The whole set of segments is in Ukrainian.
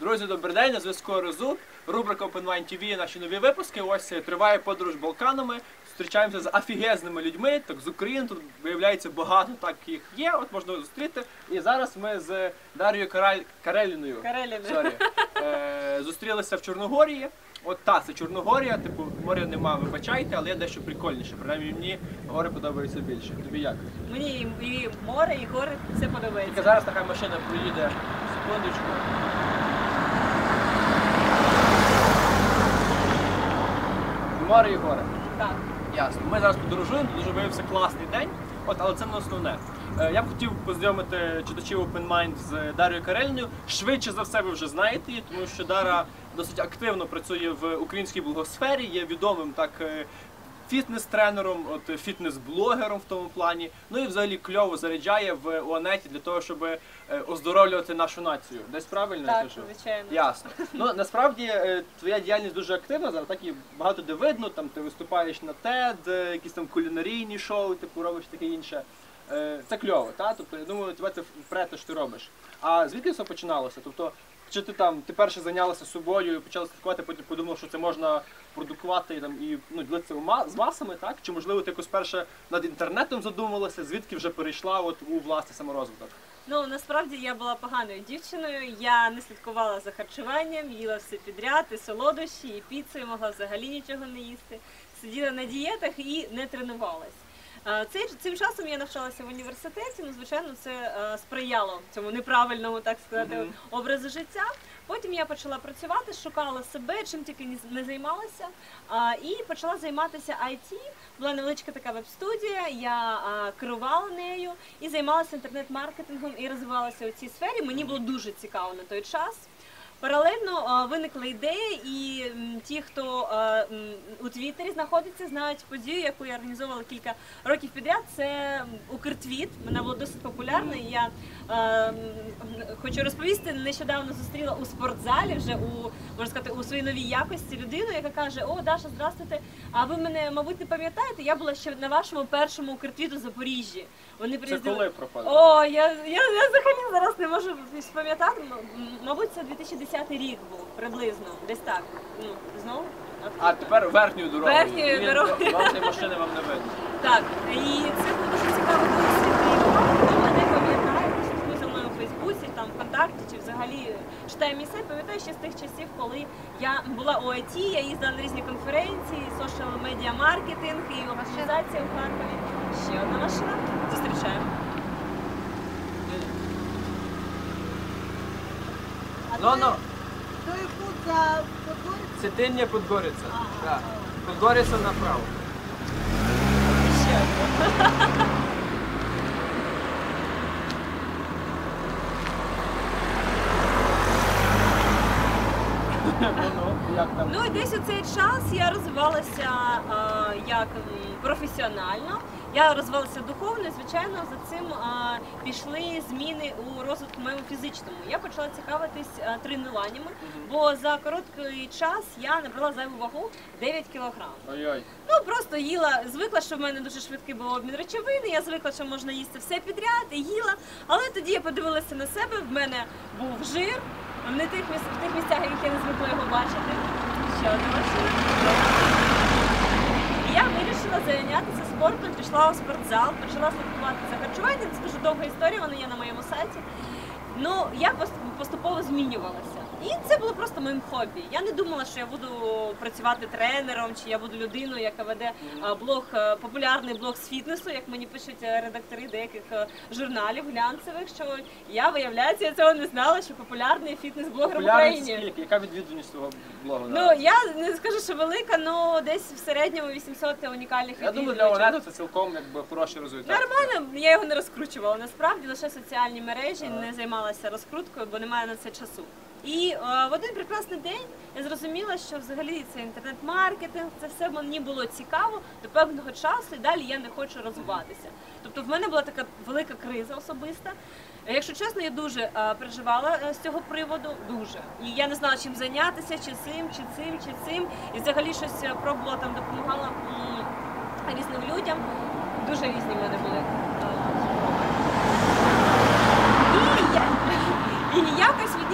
Друзі, добрий день, на зв'язку Розу. Рубрика Open Wine TV, наші нові випуски. Ось е, триває подорож Балканами. Зустрічаємося з офігезними людьми. Так з України тут виявляється багато так їх є. От можна зустріти. І зараз ми з Дар'єю Караль... Кареліною. Sorry, е, зустрілися в Чорногорії. От та це Чорногорія, типу моря нема, вибачайте, але є дещо прикольніше. Принаймні мені гори подобаються більше. Тобі як? Мені і, і море, і гори все Тільки подобається. зараз така машина проїде. Секундочку. Море і гори. Так. Ясно. Ми зараз подорожуємо, дуже виявився класний день. От, але це не основне. Е, Я б хотів познайомити читачів Open Mind з Дар'єю Карельною. Швидше за все ви вже знаєте її, тому що Дара досить активно працює в українській блогосфері, є відомим так. е, Фітнес-тренером, от фітнес-блогером в тому плані. Ну і взагалі кльово заряджає в Уанеті для того, щоб е, оздоровлювати нашу націю. Десь правильно я кажу? звичайно. Ясно. Ну насправді е, твоя діяльність дуже активна, зараз так і багато де видно. Там ти виступаєш на TED, е, якісь там кулінарійні шоу, типу робиш таке інше. Це кльово, та? Тобто я думаю, тебе це впре те, що ти робиш. А звідки все починалося? Тобто, чи ти там ти перше зайнялася собою почала слідкувати, потім подумав, що це можна продукувати там і ну ділитися з масами, так? Чи можливо ти якось перше над інтернетом задумалася, звідки вже перейшла от у власний саморозвиток? Ну насправді я була поганою дівчиною. Я не слідкувала за харчуванням, їла все підряд, і солодощі, і піцу, і могла взагалі нічого не їсти. Сиділа на дієтах і не тренувалась. Е, Цей, цим часом я навчалася в університеті, ну звичайно, це е, сприяло цьому неправильному, так сказати, Мгм. образу життя. Потім я почала працювати, шукала себе, чим тільки не займалася, і почала займатися IT. Була невеличка така веб-студія, я керувала нею і займалася інтернет-маркетингом і розвивалася у цій сфері. Мені було дуже цікаво на той час. Паралельно виникла ідея, і ті, хто у Твіттері знаходиться, знають подію, яку я організовувала кілька років підряд. Це Укртвіт. Вона була досить популярна. І я хочу розповісти, нещодавно зустріла у спортзалі вже у можна сказати у своїй новій якості людину, яка каже: О, Даша, здравствуйте. А ви мене, мабуть, не пам'ятаєте? Я була ще на вашому першому Укртвіту в Запоріжжі. Вони Це коли пропали? О, я, я, я взагалі зараз не можу спам'ятати. М- Мабуть, це 2010 рік був приблизно, десь так. Ну, знову? А тепер верхньою дорогою. Верхньою Він- дорогою. Вам цієї машини вам не видно. Так, і це був дуже цікавий досвід. І хто мене пам'ятає, хто за мною у Фейсбуці, там ВКонтакті чи взагалі читає мій сайт, пам'ятаю ще з тих часів, коли я була у ІТ, я їздила на різні конференції, соціал медіа маркетинг і організація у Харкові. Ще одна машина. Зустрічаємо. Ну, ну, То є путь за Подгориця. Ага. Так. Подгориця направо. Ще одна. Ну, ну? Ну і десь у цей час я розвивалася а, як професіонально. Я розвивалася духовно, і, звичайно, за цим а, пішли зміни у розвитку моєму фізичному. Я почала цікавитись а, тренуваннями, бо за короткий час я набрала зайву вагу 9 кілограм. Ой-ой. Ну просто їла, звикла, що в мене дуже швидкий був обмін речовин. Я звикла, що можна їсти все підряд і їла. Але тоді я подивилася на себе. В мене був жир в не тих місць, в тих місцях, яких я не звикла його бачити. Ще одна машина. Вирішила зайнятися спортом, пішла у спортзал, почала слідкувати за харчуванням. Це дуже довга історія, вона є на моєму сайті. Ну, я поступово змінювалася. І це було просто моїм хобі. Я не думала, що я буду працювати тренером, чи я буду людиною, яка веде блог, е, популярний блог з фітнесу, як мені пишуть е, редактори деяких е, журналів глянцевих, що я виявляється, я цього не знала, що популярний фітнес-блогер в Україні. скільки? Яка відвідуваність твого блогу? Ну я не скажу, що велика, але десь в середньому 800 унікальних Я думаю, для. Онету це цілком якби хороший результат. Нормально, я його не розкручувала. Насправді лише соціальні мережі не займалася розкруткою, бо немає на це часу. І е, в один прекрасний день я зрозуміла, що взагалі це інтернет-маркетинг, це все мені було цікаво до певного часу, і далі я не хочу розвиватися. Тобто в мене була така велика криза особиста. Якщо чесно, я дуже е, переживала е, з цього приводу, дуже. І я не знала, чим зайнятися, чи цим, чи цим, чи цим. І взагалі щось пробувала там, допомагала різним людям. Дуже різні в мене були.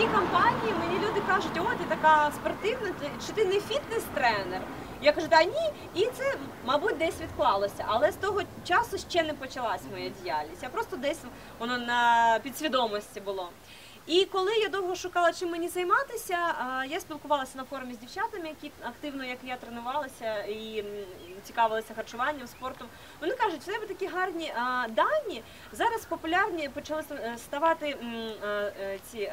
Одній компанії мені люди кажуть, о, ти така спортивна, ти- чи ти не фітнес-тренер? Я кажу, та ні, і це, мабуть, десь відклалося. Але з того часу ще не почалась моя діяльність. Я просто десь воно на підсвідомості було. І коли я довго шукала, чим мені займатися, я спілкувалася на форумі з дівчатами, які активно, як я, тренувалася і цікавилася харчуванням, спортом. Вони кажуть, в тебе такі гарні дані. Зараз популярні почали ставати е, ці.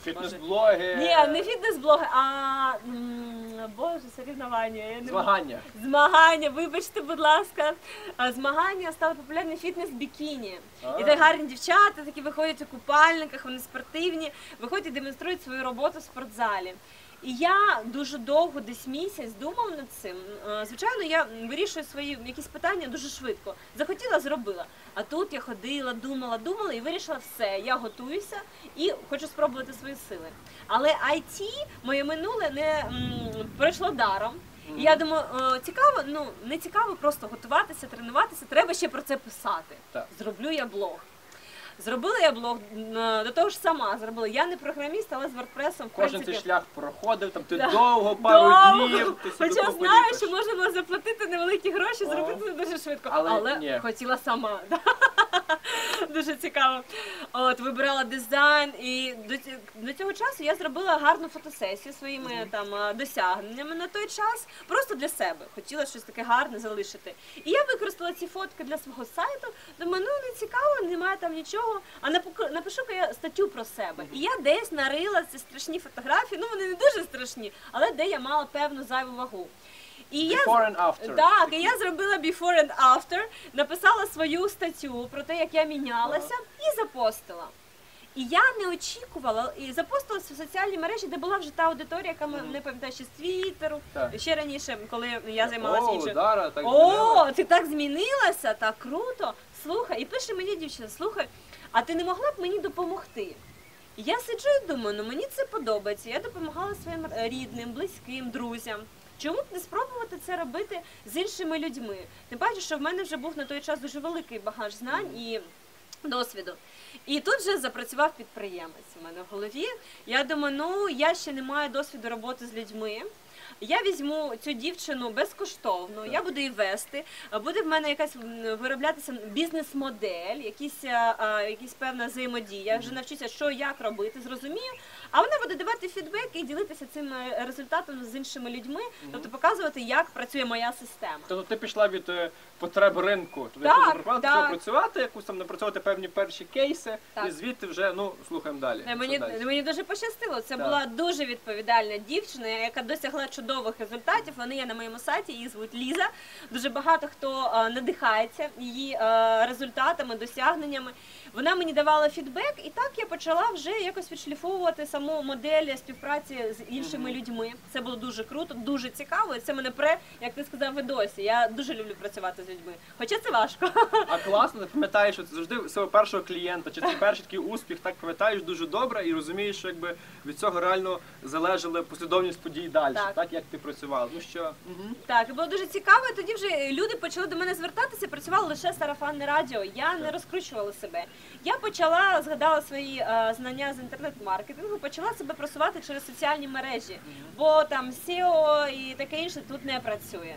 А, Фітнес-блоги, ні, не фітнес-блоги, а м, боже, соревнування. Я не змагання. Змагання, вибачте, будь ласка. А, Змагання стали популярні фітнес-бікіні. А. І так гарні дівчата, такі виходять у купальниках, вони спортивні, виходять і демонструють свою роботу в спортзалі. І я дуже довго, десь місяць, думав над цим. Е, Звичайно, я вирішую свої якісь питання дуже швидко. Захотіла, зробила. А тут я ходила, думала, думала і вирішила все. Я готуюся і хочу спробувати свої сили. Але IT, моє минуле не м, пройшло даром. І я думаю, е, цікаво, ну не цікаво просто готуватися, тренуватися. Треба ще про це писати. Так. Зроблю я блог. Зробила я блог е, до того ж сама зробила. Я не програміст, але з WordPress, в Кожен цей шлях проходив, там ти Да. довго, пару Довго. днів, ти Хоча знаю, що можна було заплатити невеликі гроші, зробити це дуже швидко. Але Але, ні. хотіла сама. да. Дуже цікаво. От вибирала дизайн, і до, до цього часу я зробила гарну фотосесію своїми там досягненнями на той час, просто для себе. Хотіла щось таке гарне залишити. І я використала ці фотки для свого сайту. Думаю, ну не цікаво, немає там нічого. А напишу-ка я статтю про себе. І я десь нарила ці страшні фотографії. Ну вони не дуже страшні, але де я мала певну зайву вагу. І я Before and after. так, і я зробила before and after, написала свою статтю про те, як я мінялася, і запостила. І я не очікувала, і запостила в соціальні мережі, де була вже та аудиторія, яка Мгм. не пам'ятаю, ще з Твіттеру, Так. ще раніше, коли я займалася О, іншим. Дара, так О, змінила. ти так змінилася, так круто. Слухай, і пише мені дівчина, слухай, а ти не могла б мені допомогти? І я сиджу і думаю, ну мені це подобається. Я допомагала своїм рідним, близьким, друзям. Чому б не спробувати це робити з іншими людьми? Тим паче, що в мене вже був на той час дуже великий багаж знань і досвіду. І тут вже запрацював підприємець у мене в голові. Я думаю, ну я ще не маю досвіду роботи з людьми. Я візьму цю дівчину безкоштовно, Так. я буду її вести. Буде в мене якась вироблятися бізнес-модель, якісь, а, а, якісь певна взаємодія. Я вже навчуся, що як робити, зрозумію. А вона буде давати фідбек і ділитися цим е, результатом з іншими людьми, тобто показувати, як працює моя система. Тобто ти пішла від е, потреб ринку. Тобто Так, ти так. працювати, якусь там напрацьовувати певні перші кейси, Так. і звідти вже ну слухаємо далі. Е, Що Мені, далі? мені дуже пощастило. Це Так. була дуже відповідальна дівчина, яка досягла чудових результатів. Вони є на моєму сайті, її звуть Ліза. Дуже багато хто е, надихається її е, результатами, досягненнями. Вона мені давала фідбек, і так я почала вже якось відшліфовувати саму модель співпраці з іншими людьми. Це було дуже круто, дуже цікаво. І це мене пре, як ти сказав, в досі. Я дуже люблю працювати з людьми. Хоча це важко. А класно, ти пам'ятаєш, що це завжди свого першого клієнта, чи це перший такий успіх, так пам'ятаєш дуже добре і розумієш, що якби від цього реально залежала послідовність подій далі, Так. так, як ти працювала. Ну що, угу. Так, і було дуже цікаво. і Тоді вже люди почали до мене звертатися, працювало лише сарафанне радіо. Я не розкручувала себе. Я почала згадала свої е, знання з інтернет-маркетингу, почала себе просувати через соціальні мережі, бо там SEO і таке інше тут не працює.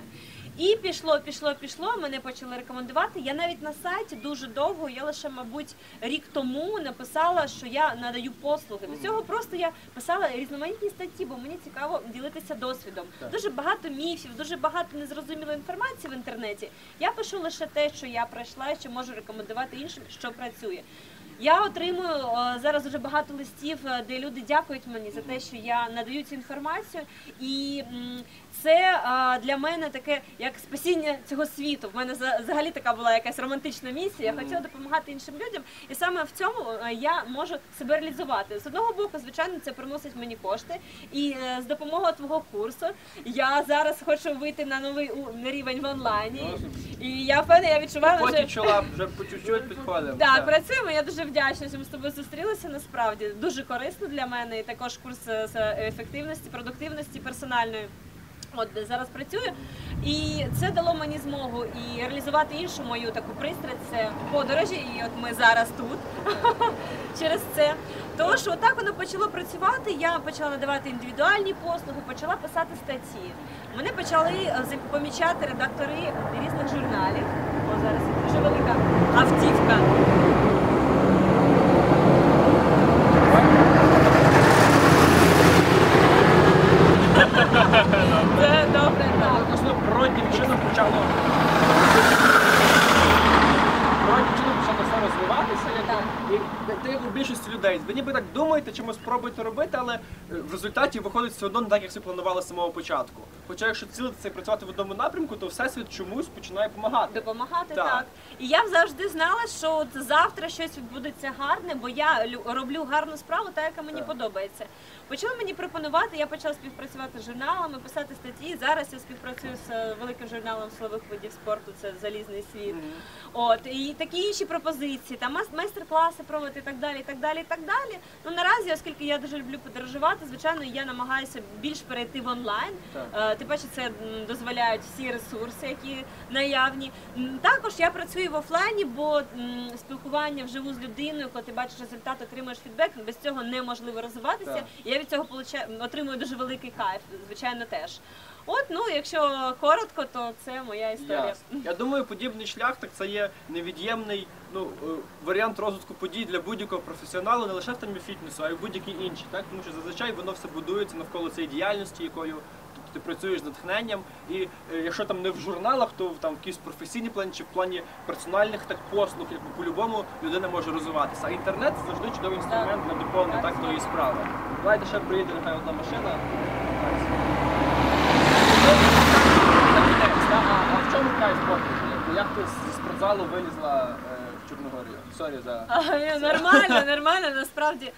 І пішло, пішло, пішло. Мене почали рекомендувати. Я навіть на сайті дуже довго, я лише, мабуть, рік тому написала, що я надаю послуги. До цього просто я писала різноманітні статті, бо мені цікаво ділитися досвідом. Дуже багато міфів, дуже багато незрозумілої інформації в інтернеті. Я пишу лише те, що я пройшла, і що можу рекомендувати іншим, що працює. Я отримую е, зараз дуже багато листів, е, де люди дякують мені за те, що я надаю цю інформацію, і це е, для мене таке як спасіння цього світу. В мене за- взагалі така була якась романтична місія. Я хотіла допомагати іншим людям, і саме в цьому я можу себе реалізувати. З одного боку, звичайно, це приносить мені кошти, і з допомогою твого курсу я зараз хочу вийти на новий рівень в онлайні. І я впевнена, я відчуваю чола вже по чуть-чуть підходимо. Так, працюємо. Я дуже вдячна, що ми з тобою зустрілися. Насправді дуже корисно для мене. І також курс е, з ефективності, продуктивності персональної. От де зараз працюю, і це дало мені змогу і реалізувати іншу мою таку пристрасть це подорожі. І от ми зараз тут через це. Тож, отак воно почало працювати. Я почала надавати індивідуальні послуги, почала писати статті. Мене почали е, помічати редактори різних журналів. О, зараз дуже велика автівка. Це добре, так. Просто природнім чином почало. Природнім чином почало все розвиватися. Так. якби, І ти як у більшості людей. Ви ніби так спробуєте робити, але е, в результаті виходить все одно не так, як всі планували з самого початку. Хоча якщо цілитися і працювати в одному напрямку, то всесвіт чомусь починає допомагати. Допомагати Так. так. І я завжди знала, що от завтра щось відбудеться гарне, бо я лю- роблю гарну справу, та яка мені Так. подобається. Почали мені пропонувати, я почала співпрацювати з журналами, писати статті. Зараз я співпрацюю з е, великим журналом силових видів спорту, це залізний світ. От і такі інші пропозиції, там мас- майстер-класи проводити і так далі, і так далі, і так далі. Ну наразі, оскільки я дуже люблю подорожувати, звичайно, я намагаюся більш перейти в онлайн. Так. Е, Тим паче це дозволяють всі ресурси, які наявні. Також я працюю в офлайні, бо спілкування вживу з людиною, коли ти бачиш результат, отримуєш фідбек, без цього неможливо розвиватися. Так. І Я від цього отримую дуже великий кайф, звичайно, теж. От, ну якщо коротко, то це моя історія. Ясно. Я думаю, подібний шлях так це є невід'ємний ну, е, варіант розвитку подій для будь-якого професіоналу, не лише в темі фітнесу, а й будь-якій іншій. Так? Тому що зазвичай воно все будується навколо цієї діяльності, якою ти працюєш з натхненням. І е, якщо там не в журналах, то там в якійсь професійній плані чи в плані персональних так послуг, якби по-любому людина може розвиватися. А інтернет це завжди чудовий інструмент для доповнення Так, тої справи. Давайте ще приїде нехай одна машина. А, а в чому край спорту? Як ти зі спортзалу вилізла е, в Чорногорію? Сорі за. Нормально, нормально, насправді.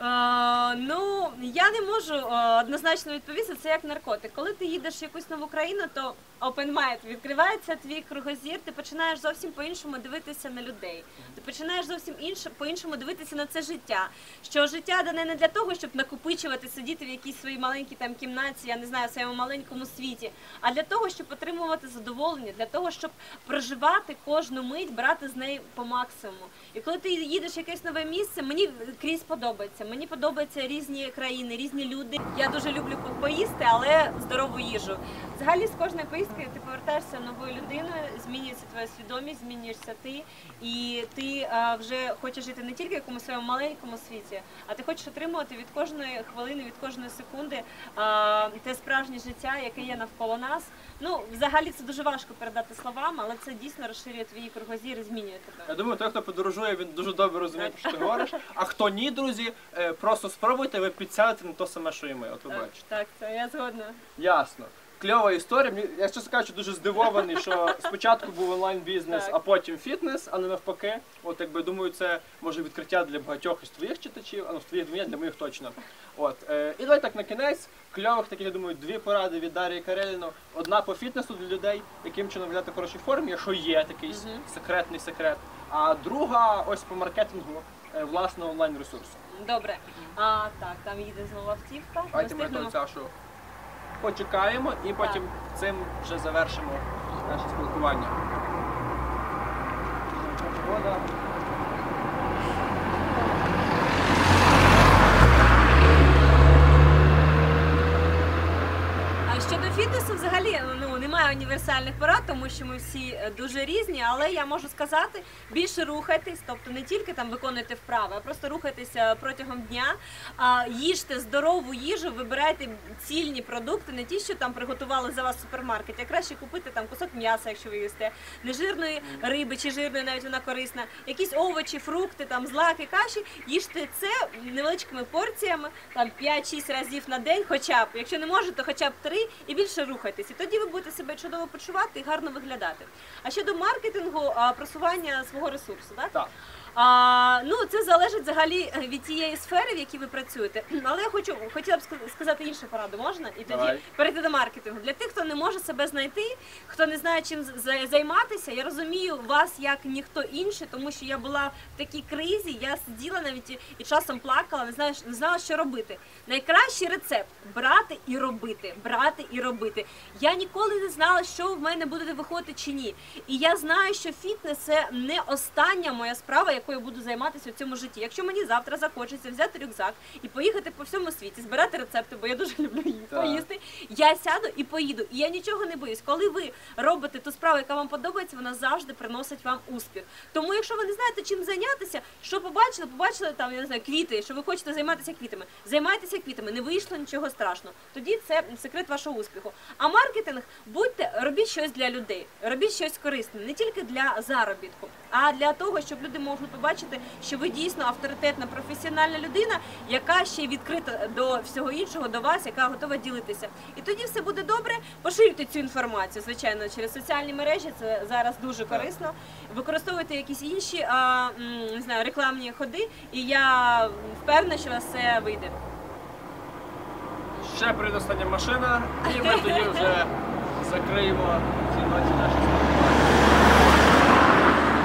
Е, ну, я не можу е, однозначно відповісти, це як наркотик. Коли ти їдеш якусь нову країну, то open mind, відкривається твій кругозір, ти починаєш зовсім по-іншому дивитися на людей. Ти починаєш зовсім інше, по-іншому дивитися на це життя. Що життя дане не для того, щоб накопичувати, сидіти в якійсь своїй маленькій там кімнаті, я не знаю, в своєму маленькому світі, а для того, щоб отримувати задоволення, для того, щоб проживати кожну мить, брати з неї по максимуму. І коли ти їдеш в якесь нове місце, мені крізь подобається. Мені подобаються різні країни, різні люди. Я дуже люблю поїсти, але здорову їжу. Взагалі з кожної поїздки ти повертаєшся новою людиною, змінюється твоя свідомість, змінюєшся ти, і ти а, вже хочеш жити не тільки в якомусь своєму маленькому світі, а ти хочеш отримувати від кожної хвилини, від кожної секунди а, те справжнє життя, яке є навколо нас. Ну, взагалі це дуже важко передати словами, але це дійсно розширює твій кругозір і змінює тебе. Я думаю, той, хто подорожує, він дуже добре розуміє, що ти говориш. А хто ні, друзі, е, просто спробуйте, ви підсядете на те саме, що і ми. От ви Так, бачите. так, це я згодна. Ясно. Кльова історія. Мені- Я чесно кажучи, дуже здивований, що спочатку був онлайн-бізнес, а потім фітнес, а не навпаки. От якби думаю, це може відкриття для багатьох із твоїх читачів, а ну, з твоїх двоє, для моїх точно. От е, і давай так на кінець. Кльових таких, я думаю, дві поради від Дарії Кареліно. Одна по фітнесу для людей, яким чином взяти в хорошій формі, якщо є такий секретний секрет. А друга ось по маркетингу е, власного онлайн ресурсу. Добре. А так, там їде знову автівка. Ми Давайте ми встигнемо. Почекаємо і потім цим вже завершимо наше спілкування. Погода. А щодо фітнесу, взагалі ну немає універсальних порад, тому що ми всі е, дуже різні. Але я можу сказати, більше рухайтесь, тобто не тільки там виконуйте вправи, а просто рухайтеся протягом дня. Їжте здорову їжу, вибирайте цільні продукти, не ті, що там приготували за вас в супермаркеті, а краще купити там кусок м'яса, якщо ви їсте, нежирної риби чи жирної, навіть вона корисна, якісь овочі, фрукти, там злаки, каші. Їжте це невеличкими порціями, там 5-6 разів на день, хоча б. Якщо не можете, то хоча б 3 і більше рухайтесь. І тоді ви будете себе чудово почувати і гарно виглядати. А щодо маркетингу, а, просування свого ресурсу, так? Так. А, ну, це залежить взагалі від тієї сфери, в якій ви працюєте. Але я хочу хотіла б сказати іншу пораду, можна? І тоді Давай. перейти до маркетингу. Для тих, хто не може себе знайти, хто не знає, чим займатися, я розумію вас як ніхто інший, тому що я була в такій кризі, я сиділа навіть і, і часом плакала, не знаю, не знала, що робити. Найкращий рецепт брати і робити, брати і робити. Я ніколи не знала, що в мене буде виходити чи ні. І я знаю, що фітнес це не остання моя справа, якою буду займатися в цьому житті. Якщо мені завтра захочеться взяти рюкзак і поїхати по всьому світі, збирати рецепти, бо я дуже люблю Так. поїсти. Я сяду і поїду. І я нічого не боюсь. Коли ви робите ту справу, яка вам подобається, вона завжди приносить вам успіх. Тому, якщо ви не знаєте, чим зайнятися, що побачили, побачили там, я не знаю, квіти, що ви хочете займатися квітами. Займайтеся квітами, не вийшло нічого страшного. Тоді це секрет вашого успіху. А маркетинг, будьте, робіть щось для людей, робіть щось корисне, не тільки для заробітку, а для того, щоб люди могли побачити, що ви дійсно авторитетна професіональна людина, яка ще відкрита до всього іншого, до вас, яка готова ділитися. І тоді все буде добре. Поширюйте цю інформацію, звичайно, через соціальні мережі. Це зараз дуже корисно. Використовуйте якісь інші а, не знаю, рекламні ходи, і я впевнена, що у вас все вийде. Ще прийде машина, і ми тоді вже закриємо ці ночі наші спілкування.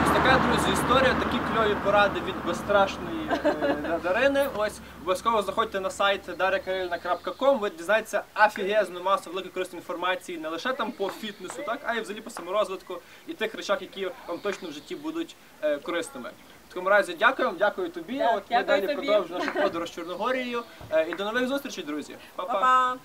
Ось така, друзі, історія, такі кльові поради від безстрашної е, Дарини. Ось обов'язково заходьте на сайт daryakарилina.com, ви дізнаєтеся офігезну масу великої корисної інформації не лише там по фітнесу, так, а й взагалі по саморозвитку і тих речах, які вам точно в житті будуть е, корисними. В такому разі дякую вам, дякую тобі. Так, От ми дякую далі тобі. продовжуємо нашу подорож Чорногорією. Е, І до нових зустрічей, друзі. Па-па. Па-па!